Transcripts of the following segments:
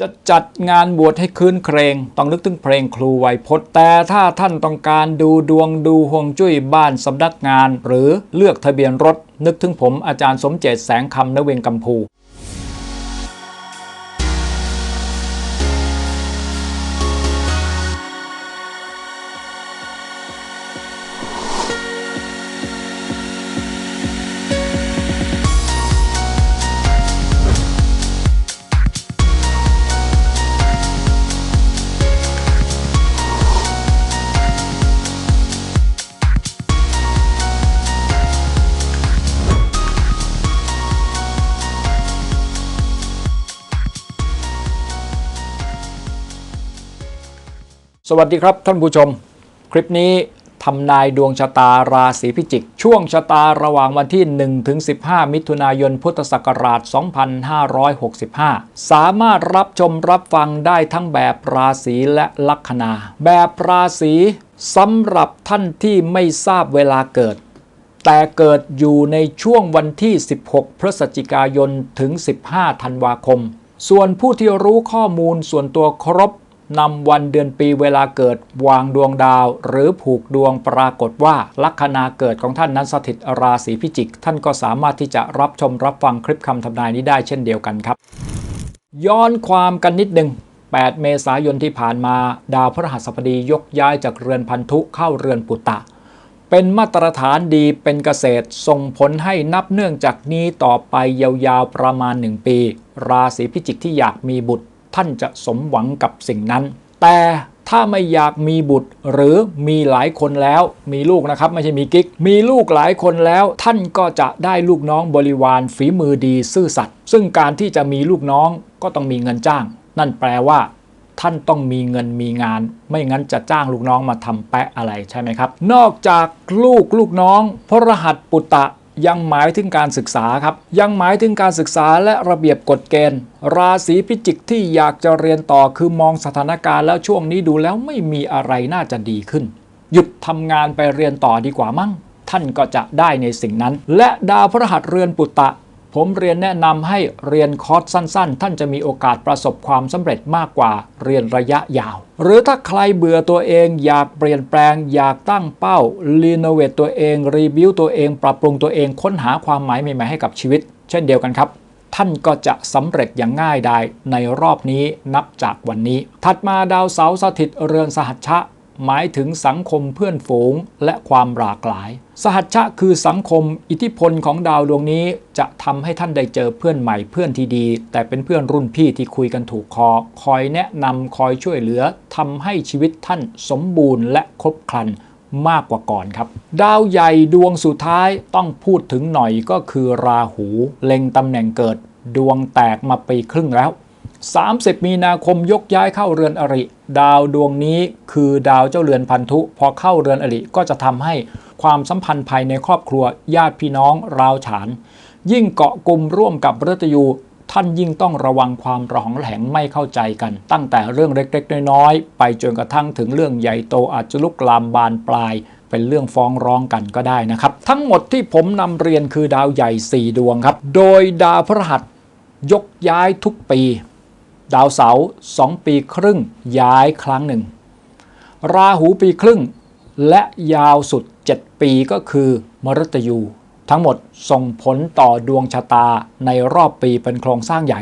จะจัดงานบวชให้คืนเครง ต้องนึกถึงเพลงครูไวยพจน์ แต่ถ้าท่านต้องการดูดวงดูห่วงจุ้ยบ้านสำนักงาน หรือเลือกทะเบียนรถ นึกถึงผมอาจารย์สมเจตแสงคำนเวงกัมพู สวัสดีครับท่านผู้ชม คลิปนี้ทำนายดวงชะตาราศีพิจิก ช่วงชะตาระหว่างวันที่ 1 ถึง 15 มิถุนายนพุทธศักราช 2565 สามารถรับชมรับฟังได้ทั้งแบบราศีและลัคนา แบบราศีสำหรับท่านที่ไม่ทราบเวลาเกิด แต่เกิดอยู่ในช่วงวันที่ 16 พฤศจิกายนถึง 15 ธันวาคม ส่วนผู้ที่รู้ข้อมูลส่วนตัวครบ นำวันเดือนปีเวลาเกิดวางดวงดาว หรือผูกดวงปรากฏว่าลัคนาเกิดของท่านนั้นสถิตราศีพิจิก ท่านก็สามารถที่จะรับชมรับฟังคลิปคำทำนายนี้ได้เช่นเดียวกันครับ ย้อนความกันนิดหนึ่ง8 เมษายนที่ผ่านมา ดาวพฤหัสบดียกย้ายจากเรือนพันธุเข้าเรือนปุตตะ เป็นมาตรฐานดีเป็นเกษตรส่งผลให้นับเนื่องจากนี้ต่อไปยาวๆประมาณ 1 ปี ราศีพิจิกที่อยากมีบุตร ท่านจะสมหวังกับสิ่งนั้น แต่ถ้าไม่อยากมีบุตรหรือมีหลายคนแล้วมีลูกนะครับ ไม่ใช่มีกิ๊ก มีลูกหลายคนแล้ว ท่านก็จะได้ลูกน้องบริวารฝีมือดีซื่อสัตย์ซึ่งการที่จะมีลูกน้องก็ต้องมีเงินจ้าง นั่นแปลว่า ท่านต้องมีเงินมีงาน ไม่งั้นจะจ้างลูกน้องมาทำแปะอะไรใช่ไหมครับ นอกจากลูกลูกน้องพระรหัสปุตตะ ยังหมายถึงการศึกษาครับ ยังหมายถึงการศึกษาและระเบียบกฎเกณฑ์ ราศีพิจิกที่อยากจะเรียนต่อคือมองสถานการณ์แล้วช่วงนี้ดูแล้วไม่มีอะไรน่าจะดีขึ้น หยุดทำงานไปเรียนต่อดีกว่ามั้ง ท่านก็จะได้ในสิ่งนั้น และดาวพระหัสเรือนปุตตะ ผมเรียนแนะนำให้เรียนคอร์สสั้น ๆ ท่านจะมีโอกาสประสบความสำเร็จมากกว่าเรียนระยะยาว หรือถ้าใครเบื่อตัวเอง อยากเปลี่ยนแปลง อยากตั้งเป้ารีโนเวทตัวเอง รีบิวตัวเอง ปรับปรุงตัวเองค้นหาความหมายใหม่ๆให้กับชีวิต เช่นเดียวกันครับ ท่านก็จะสำเร็จอย่างง่ายดายในรอบนี้นับจากวันนี้ ถัดมาดาวเสาร์สถิตเรือนสหัชชะ หมายถึงสังคมเพื่อนฝูงและความหลากหลาย สหัชชะคือสังคมอิทธิพลของดาวดวงนี้จะทำให้ท่านได้เจอเพื่อนใหม่เพื่อนที่ดี แต่เป็นเพื่อนรุ่นพี่ที่คุยกันถูกคอ คอยแนะนำคอยช่วยเหลือทำให้ชีวิตท่านสมบูรณ์และครบครันมากกว่าก่อนครับ ดาวใหญ่ดวงสุดท้ายต้องพูดถึงหน่อยก็คือราหูเล็งตำแหน่งเกิด ดวงแตกมาปีครึ่งแล้ว 30 มีนาคมยกย้ายเข้าเรือนอริ ดาวดวงนี้คือดาวเจ้าเรือนพันธุ พอเข้าเรือนอริก็จะทำให้ความสัมพันธ์ภายในครอบครัวญาติพี่น้องราวฉาน ยิ่งเกาะกลุ่มร่วมกับมฤตยูท่านยิ่งต้องระวังความระหองระแหงไม่เข้าใจกัน ตั้งแต่เรื่องเล็กๆ น้อยๆ ไปจนกระทั่งถึงเรื่องใหญ่โตอาจจะลุกลามบานปลาย เป็นเรื่องฟ้องร้องกันก็ได้นะครับ ทั้งหมดที่ผมนำเรียนคือดาวใหญ่ 4 ดวงครับ โดยดาวพฤหัสยกย้ายทุกปี ดาวเสาร์2ปีครึ่งย้ายครั้งหนึ่ง ราหูปีครึ่ง และยาวสุด 7 ปีก็คือมฤตยู ทั้งหมดส่งผลต่อดวงชะตาในรอบปีเป็นโครงสร้างใหญ่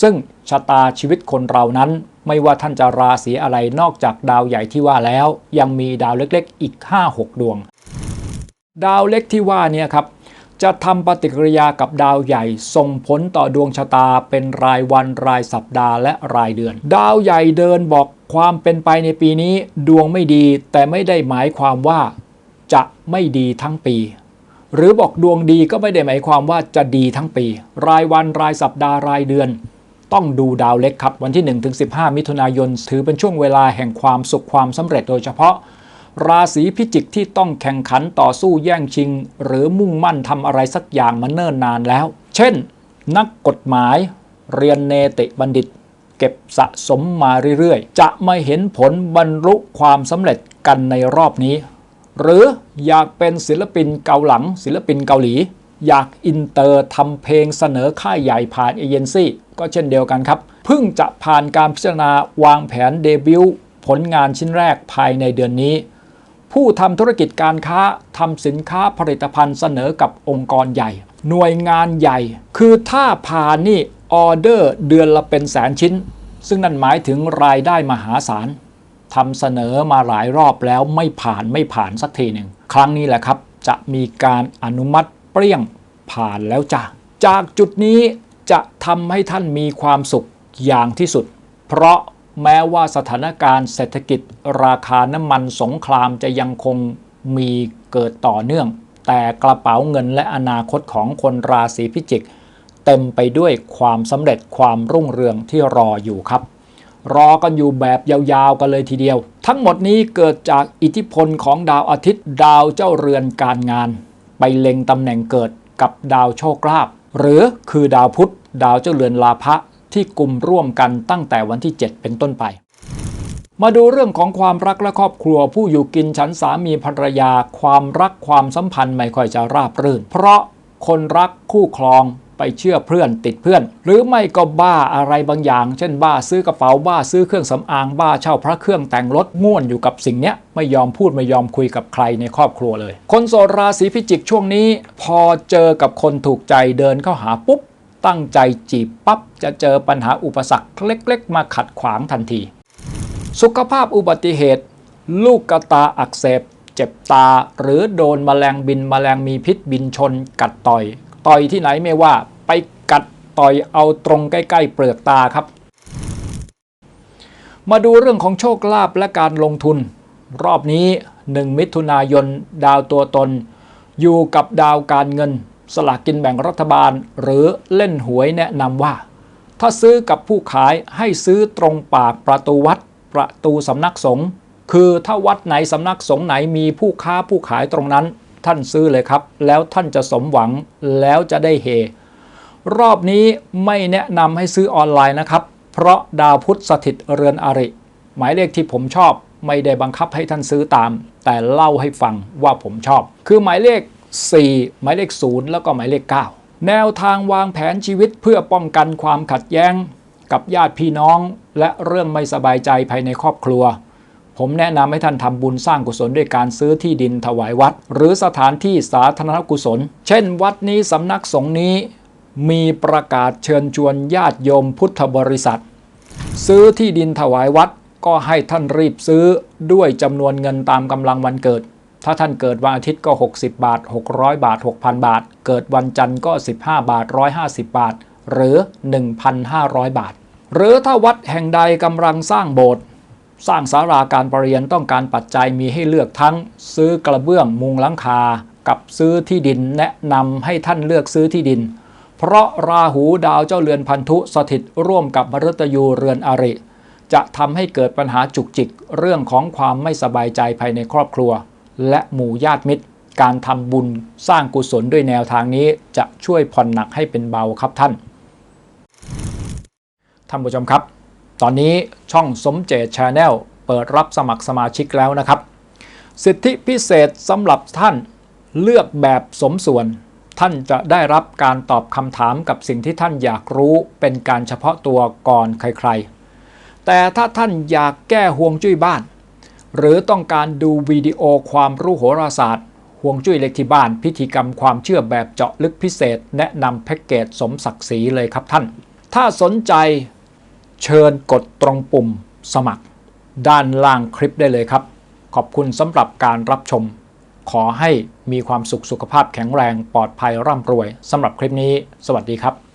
ซึ่งชะตาชีวิตคนเรานั้นไม่ว่าท่านจะราศีอะไรนอกจากดาวใหญ่ที่ว่าแล้ว ยังมีดาวเล็กๆ อีก 5-6 ดวง ดาวเล็กที่ว่านี่ครับ จะทำปฏิกิริยากับดาวใหญ่ ส่งผลต่อดวงชะตาเป็นรายวันรายสัปดาห์และรายเดือน ดาวใหญ่เดินบอกความเป็นไปในปีนี้ดวงไม่ดี แต่ไม่ได้หมายความว่า จะไม่ดีทั้งปี หรือบอกดวงดีก็ไม่ได้หมายความว่าจะดีทั้งปี รายวันรายสัปดาห์รายเดือน ต้องดูดาวเล็กครับวันที่ 1-15 มิถุนายน ถือเป็นช่วงเวลาแห่งความสุขความสำเร็จโดยเฉพาะ ราศีพิจิกที่ต้องแข่งขันต่อสู้แย่งชิง หรือมุ่งมั่นทำอะไรสักอย่างมาเนิ่นนานแล้ว เช่น นักกฎหมาย เรียนเนติบัณฑิต เก็บสะสมมาเรื่อยๆ จะไม่เห็นผลบรรลุความสำเร็จกันในรอบนี้ หรืออยากเป็นศิลปินเกาหลัง ศิลปินเกาหลี อยากอินเตอร์ทำเพลงเสนอค่ายใหญ่ผ่านเอเจนซี่ก็เช่นเดียวกันครับเพิ่งจะผ่านการพิจารณาวางแผนเดบิวต์ผลงานชิ้นแรกภายในเดือนนี้ ผู้ทำธุรกิจการค้าทำสินค้าผลิตภัณฑ์เสนอกับองค์กรใหญ่ หน่วยงานใหญ่ คือถ้าผ่านนี่ออเดอร์เดือนละเป็นแสนชิ้น ซึ่งนั่นหมายถึงรายได้มหาศาลทำเสนอมาหลายรอบแล้วไม่ผ่านไม่ผ่านสักทีหนึ่งครั้งนี้แหละครับ จะมีการอนุมัติเปรี้ยงผ่านแล้วจ้ะจากจุดนี้จะทำให้ท่านมีความสุขอย่างที่สุด เพราะ แม้ว่าสถานการณ์เศรษฐกิจราคาน้ำมันสงครามจะยังคงมีเกิดต่อเนื่อง แต่กระเป๋าเงินและอนาคตของคนราศีพิจิก เต็มไปด้วยความสำเร็จความรุ่งเรืองที่รออยู่ครับ รอกันอยู่แบบยาวๆกันเลยทีเดียว ทั้งหมดนี้เกิดจากอิทธิพลของดาวอาทิตย์ดาวเจ้าเรือนการงาน ไปเล็งตำแหน่งเกิดกับดาวโชคลาภหรือคือดาวพุธดาวเจ้าเรือนลาภะ ที่กลุ่มร่วมกันตั้งแต่วันที่ 7 เป็นต้นไป มาดูเรื่องของความรักและครอบครัวผู้อยู่กินฉันสามีภรรยา ความรักความสัมพันธ์ไม่ค่อยจะราบรื่น เพราะคนรักคู่ครองไปเชื่อเพื่อนติดเพื่อน หรือไม่ก็บ้าอะไรบางอย่าง เช่นบ้าซื้อกระเป๋าบ้าซื้อเครื่องสำอางบ้าเช่าพระเครื่องแต่งรถง่วนอยู่กับสิ่งเนี้ยไม่ยอมพูดไม่ยอมคุยกับใครในครอบครัวเลย คนโสดราศีพิจิกช่วงนี้ พอเจอกับคนถูกใจเดินเข้าหาปุ๊บ ตั้งใจจีบปั๊บจะเจอปัญหาอุปสรรคเล็กๆ มาขัดขวางทันที สุขภาพอุบัติเหตุ ลูกกระตาอักเสบ เจ็บตา หรือโดนแมลงบินแมลงมีพิษบินชน กัดต่อย ต่อยที่ไหนไม่ว่า ไปกัดต่อยเอาตรงใกล้ ๆ เปลือกตาครับ มาดูเรื่องของโชคลาภและการลงทุน รอบนี้ 1 มิถุนายนดาวตัวตน อยู่กับดาวการเงิน สลากกินแบ่งรัฐบาล หรือเล่นหวยแนะนำว่า ถ้าซื้อกับผู้ขายให้ซื้อตรงปากประตูวัด ประตูสำนักสงฆ์คือถ้าวัดไหนสำนักสงฆ์ไหนมีผู้ค้าผู้ขายตรงนั้น ท่านซื้อเลยครับ แล้วท่านจะสมหวังแล้วจะได้เฮ รอบนี้ไม่แนะนำให้ซื้อออนไลน์นะครับ เพราะดาวพุธสถิตเรือนอริ หมายเลขที่ผมชอบ ไม่ได้บังคับให้ท่านซื้อตาม แต่เล่าให้ฟังว่าผมชอบ คือหมายเลข 4 หมายเลข 0 แล้วก็หมายเลข 9 แนวทางวางแผนชีวิตเพื่อป้องกันความขัดแย้ง กับญาติพี่น้อง และเรื่องไม่สบายใจภายในครอบครัว ผมแนะนำให้ท่านทำบุญสร้างกุศลด้วยการซื้อที่ดินถวายวัด หรือสถานที่สาธารณกุศล เช่น วัดนี้สำนักสงฆ์นี้ มีประกาศเชิญชวนญาติโยมพุทธบริษัท ซื้อที่ดินถวายวัดก็ให้ท่านรีบซื้อด้วยจำนวนเงินตามกำลังวันเกิด ถ้าท่านเกิดวันอาทิตย์ก็ 60 บาท 600 บาท 6,000 บาท เกิดวันจันทร์ก็ 15 บาท 150 บาท หรือ 1,500 บาท หรือถ้าวัดแห่งใดกำลังสร้างโบสถ์สร้างศาลาการประเรียนต้องการปัจจัยมีให้เลือกทั้ง ซื้อกระเบื้องมุงหลังคา กับซื้อที่ดินแนะนำให้ท่านเลือกซื้อที่ดิน เพราะราหูดาวเจ้าเรือนพันธุสถิตร่วมกับมฤตยูเรือนอริ จะทำให้เกิดปัญหาจุกจิกเรื่องของความไม่สบายใจภายในครอบครัว และหมู่ญาติมิตร การทำบุญสร้างกุศลด้วยแนวทางนี้จะช่วยผ่อนหนักให้เป็นเบาครับท่าน ท่านผู้ชมครับ ตอนนี้ช่องสมเจตชาแนลเปิดรับสมัครสมาชิกแล้วนะครับ สิทธิพิเศษสำหรับท่านเลือกแบบสมส่วน ท่านจะได้รับการตอบคำถามกับสิ่งที่ท่านอยากรู้เป็นการเฉพาะตัวก่อนใครๆ แต่ถ้าท่านอยากแก้ห่วงจุ้ยบ้าน หรือต้องการดูวิดีโอความรู้โหราศาสตร์ห่วงจุ้ยเล็กที่บ้านพิธีกรรมความเชื่อแบบเจาะลึกพิเศษ แนะนำแพ็กเกจสมศักดิ์ศรีเลยครับท่าน ถ้าสนใจเชิญกดตรงปุ่มสมัคร ด้านล่างคลิปได้เลยครับ ขอบคุณสำหรับการรับชม ขอให้มีความสุขสุขภาพแข็งแรงปลอดภัยร่ำรวยสำหรับคลิปนี้ สวัสดีครับ